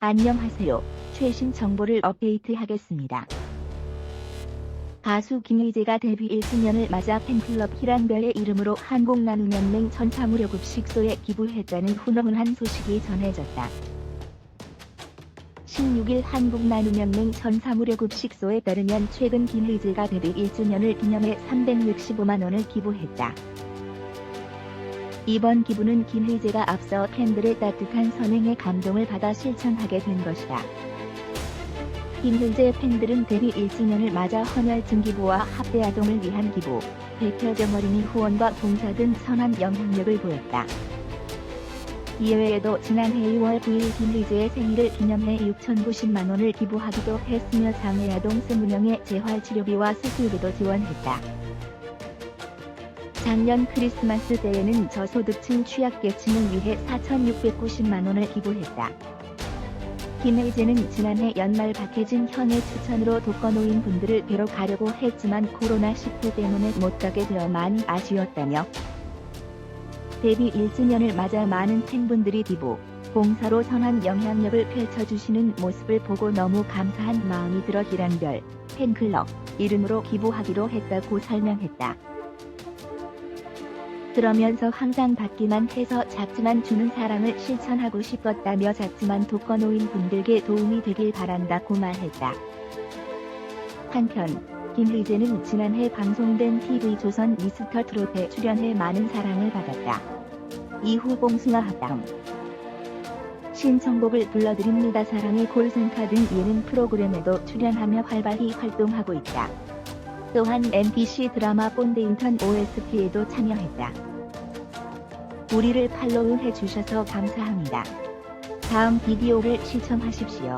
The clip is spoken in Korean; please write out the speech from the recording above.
안녕하세요. 최신 정보를 업데이트하겠습니다. 가수 김희재가 데뷔 1주년을 맞아 팬클럽 희랑별의 이름으로 한국나눔연맹 전사무료급식소에 기부했다는 훈훈한 소식이 전해졌다. 16일 한국나눔연맹 전사무료급식소에 따르면 최근 김희재가 데뷔 1주년을 기념해 365만원을 기부했다. 이번 기부는 김희재가 앞서 팬들의 따뜻한 선행에 감동을 받아 실천하게 된 것이다. 김희재 팬들은 데뷔 1주년을 맞아 헌혈 증 기부와 합대 아동을 위한 기부, 백혈병 어린이 후원과 봉사 등 선한 영향력을 보였다. 이외에도 지난해 2월 9일 김희재의 생일을 기념해 6,090만 원을 기부하기도 했으며 장애 아동 20명의 재활치료비와 수술비도 지원했다. 작년 크리스마스 때에는 저소득층 취약계층을 위해 4,690만 원을 기부했다. 김혜재는 지난해 연말 박해진 형의 추천으로 독거노인 분들을 뵈러 가려고 했지만 코로나19 때문에 못 가게 되어 많이 아쉬웠다며 데뷔 1주년을 맞아 많은 팬분들이 기부, 봉사로 선한 영향력을 펼쳐주시는 모습을 보고 너무 감사한 마음이 들어 기란별, 팬클럽, 이름으로 기부하기로 했다고 설명했다. 그러면서 항상 받기만 해서 작지만 주는 사랑을 실천하고 싶었다며 작지만 독거노인 분들께 도움이 되길 바란다고 말했다. 한편 김희재는 지난해 방송된 TV조선 미스터 트롯에 출연해 많은 사랑을 받았다. 이후 봉숭아 합당 신청곡을 불러드립니다 사랑의 콜센터 등 예능 프로그램에도 출연하며 활발히 활동하고 있다. 또한 MBC 드라마 본드 인턴 OST에도 참여했다. 우리를 팔로우 해주셔서 감사합니다. 다음 비디오를 시청하십시오.